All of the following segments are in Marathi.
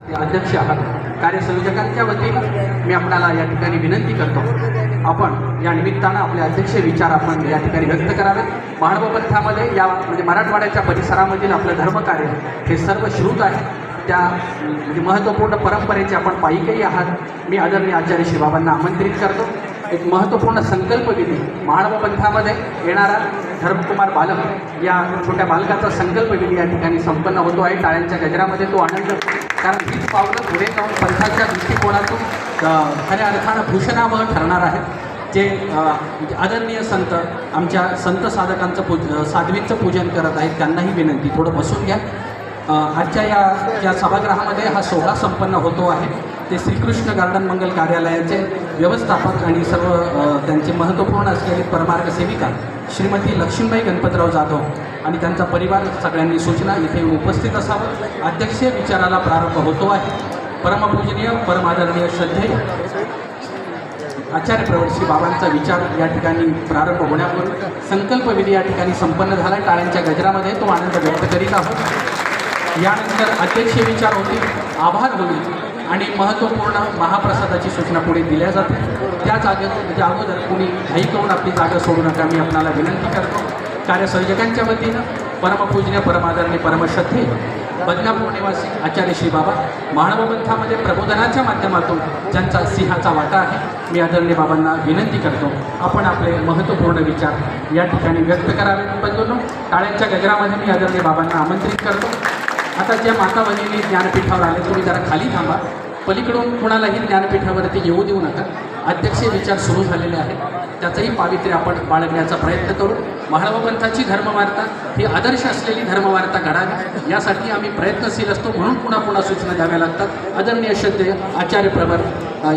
अध्यक्ष आहात. कार्यसंयोजकांच्या वतीनं मी आपल्याला या ठिकाणी विनंती करतो. आपण या निमित्तानं आपले अध्यक्ष विचार आपण या ठिकाणी व्यक्त करावे महाडपंथामध्ये या म्हणजे मराठवाड्याच्या परिसरामधील आपलं धर्मकार्य हे सर्व श्रुत आहे. त्या म्हणजे महत्त्वपूर्ण परंपरेचे आपण पायिकही आहात. मी आदरणीय आचार्य शिवबाबांना आमंत्रित करतो. एक महत्त्वपूर्ण संकल्पविधी महाडव पंथामध्ये येणारा धर्मकुमार बालक या छोट्या बालकाचा संकल्पविधी या ठिकाणी संपन्न होतो आहे. टाळ्यांच्या गजरामध्ये तो आनंद कारण हीच पावलं पुढे जाऊन पंथाच्या दृष्टिकोनातून खऱ्या अर्थानं भूषणावह ठरणार आहेत. जे आदरणीय संत आमच्या संत साधकांचं पूज साध्वींचं पूजन करत आहेत त्यांनाही विनंती. थोडं बसून घ्या. आजच्या या या सभागृहामध्ये हा सोहळा संपन्न होतो आहे. ते श्रीकृष्ण गार्डन मंगल कार्यालयाचे व्यवस्थापक आणि सर्व त्यांचे महत्त्वपूर्ण असलेले परमार्ग सेविका श्रीमती लक्ष्मीबाई गणपतराव जाधव आणि त्यांचा परिवार सगळ्यांनी सूचना इथे उपस्थित असावं. अध्यक्षीय विचाराला प्रारंभ होतो आहे. परमपूजनीय परमादरणीय श्रद्धे आचार्य प्रवर्षी बाबांचा विचार या ठिकाणी प्रारंभ होण्यापूर्वी संकल्पविधी या ठिकाणी संपन्न झाला टाळ्यांच्या गजरामध्ये तो आनंद व्यक्त करीत आहोत. यानंतर अध्यक्षीय विचार होतील. आभार होईल. आणि महत्त्वपूर्ण महाप्रसादाची सूचना पुढे दिल्या जाते त्या जागे म्हणजे अगोदर कुणी घाई करून आपली जागा सोडू नका. मी आपणाला विनंती करतो. कार्यसंयोजकांच्या वतीनं परमपूजनीय परमादरणी परमश्रद्धे बदनापूर निवासी आचार्य श्री बाबा मानव पंथामध्ये प्रबोधनाच्या माध्यमातून ज्यांचा सिंहाचा वाटा आहे मी आदरणीय बाबांना विनंती करतो. आपण आपले महत्त्वपूर्ण विचार या ठिकाणी व्यक्त करावे बंधूंनो. टाळ्यांच्या गजरामध्ये मी आदरणीय बाबांना आमंत्रित करतो. आता ज्या माता भगिनी ज्ञानपीठावर आले तुम्ही जरा खाली थांबा. पलीकडून कुणालाही ज्ञानपीठावरती येऊ देऊ नका. अध्यक्षीय विचार सुरू झालेले आहेत. त्याचंही पावित्र्य आपण बाळगण्याचा प्रयत्न करू. महाळवपंथाची धर्मवार्ता ही आदर्श असलेली धर्मवार्ता घडावी. यासाठी आम्ही प्रयत्नशील असतो म्हणून पुन्हा पुन्हा सूचना द्याव्या लागतात. आदरणीय श्रद्धे आचार्य प्रवर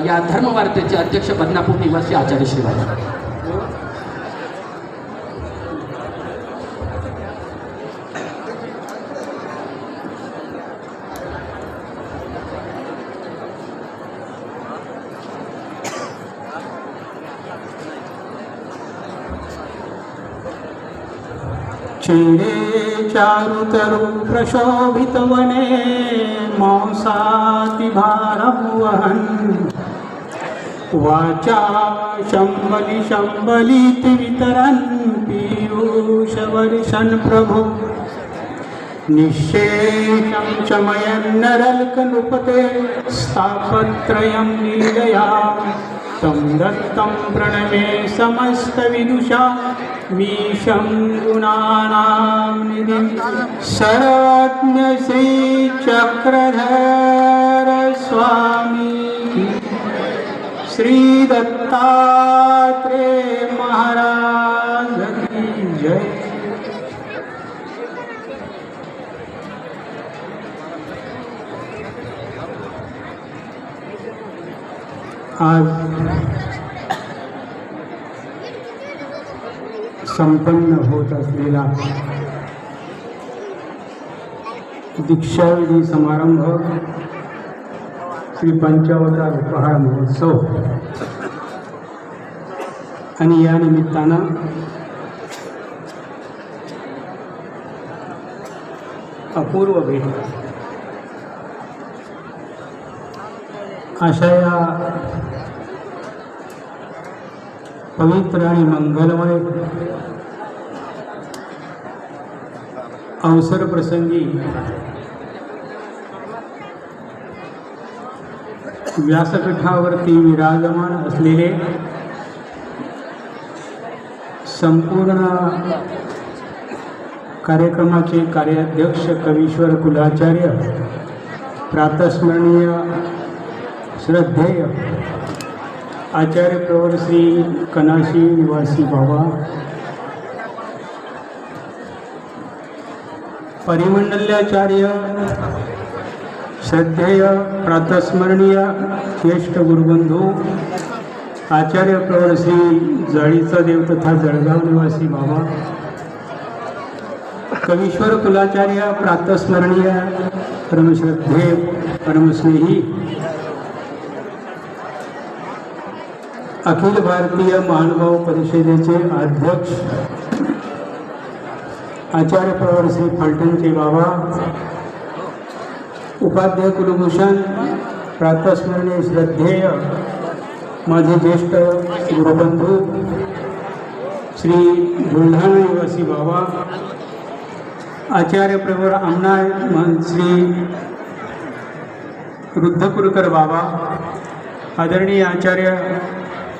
या धर्मवार्तेचे अध्यक्ष बदनापूर निवासी आचार्य शिवाजी चिरे चारुतरु प्रशोभितवने मांसातिभारं वहन् वाचा शम्बलि शम्बलीति वितरन् पीयूषवर्षन् प्रभु। निःशेषं चमयन्नरल्कनुपते स्थापत्रयं लीलया। तं दत्तं प्रणमे समस्तविदुषा मीशं गुणानां निधिं सर्वज्ञ श्रीचक्रधर स्वामी श्री दत्तात्रेय महाराज की जय। आज संपन्न होत असलेला दीक्षाविधी समारंभ श्री पंचावतार उपहार महोत्सव. आणि या निमित्तानं अपूर्व भेट. अशा या पवित्र आणि मंगलमय अवसर प्रसंगी। व्यासपीठावरती विराजमान असलेले संपूर्ण कार्यक्रमाचे कार्याध्यक्ष कवीश्वर कुलाचार्य, प्रातस्मरणीय श्रद्धेय आचार्य प्रवर श्री कनाशी निवासी बाबा परिमंडल्याचार्य श्रद्धेय प्रातस्मरणीय ज्येष्ठ गुरुबंधू आचार्य प्रवर श्री जळीचा देव तथा जळगाव निवासी बाबा कवीश्वर कुलाचार्य प्रातस्मरणीय परमश्रद्धे परमस्नेही अखिल भारतीय महानुभाव परिषदेचे अध्यक्ष आचार्य प्रवर श्री फलटणचे बाबा उपाध्याय कुलभूषण प्रातस्मरणीय श्रद्धेय माझे ज्येष्ठ गुरुबंधू श्री बुलढाणा निवासी बाबा आचार्य प्रवर आमनाय श्री रुद्धकुरकर बाबा आदरणीय आचार्य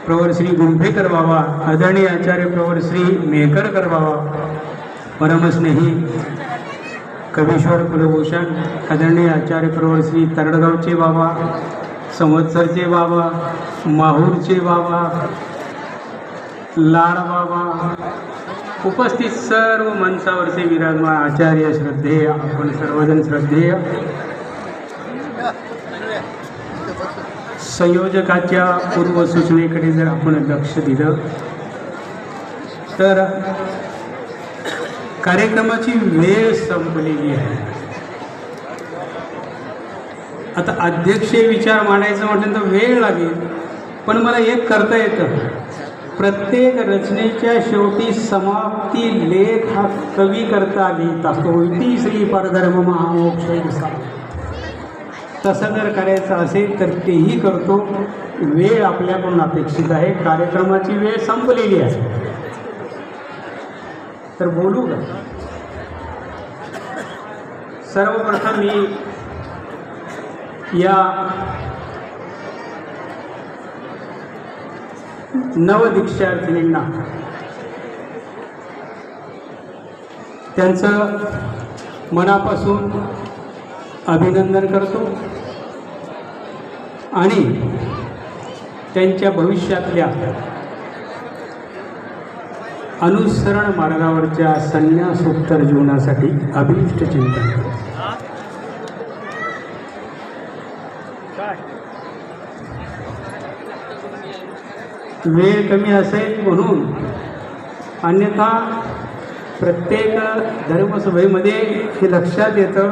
प्रवर श्री गुंभेकर बाबा आदरणीय आचार्य प्रवर श्री मेहकरकर बाबा परमस्नेही कवीश्वर कुलभूषण आदरणीय आचार्य प्रवर श्री तरडगावचे बाबा संवत्सरचे बाबा माहूरचे बाबा लाड बाबा उपस्थित सर्व मनसावरचे विराजमान आचार्य श्रद्धेय आपण सर्वजण श्रद्धेय. संयोजकाच्या पूर्वसूचनेकडे जर आपण लक्ष दिलं तर कार्यक्रमाची वेळ संपलेली आहे. आता अध्यक्ष विचार मांडायचं म्हटलं तर वेळ लागेल पण मला एक करता येतं. प्रत्येक रचनेच्या शेवटी समाप्ती लेख हा कवी करता लिहित असतो. इति श्री परधर्म महामोक्ष तसं जर करायचं असेल तर तेही करतो. वेळ आपल्याकडून अपेक्षित आहे. कार्यक्रमाची वेळ संपलेली आहे. तर बोलू का? सर्वप्रथम मी या नवदीक्षार्थींना त्यांचं मनापासून अभिनंदन करतो आणि त्यांच्या भविष्यातल्या अनुसरण मार्गावरच्या संन्यासोत्तर जीवनासाठी अभिष्ट चिंतन वेळ कमी असेल म्हणून अन्यथा प्रत्येक धर्मसभेमध्ये हे लक्षात येतं.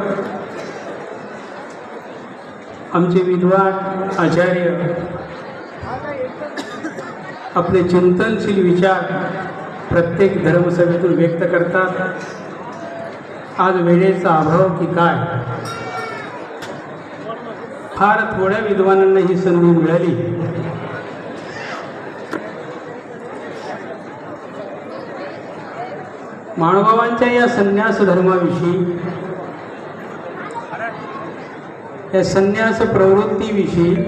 आमचे विद्वान आचार्य आपले चिंतनशील विचार प्रत्येक धर्मसभेतून व्यक्त करतात आज वेळेचा अभाव की काय? फार थोड्या विद्वानांना ही संधी मिळाली. माणबाबांच्या या संन्यास धर्माविषयी या संन्यास प्रवृत्तीविषयी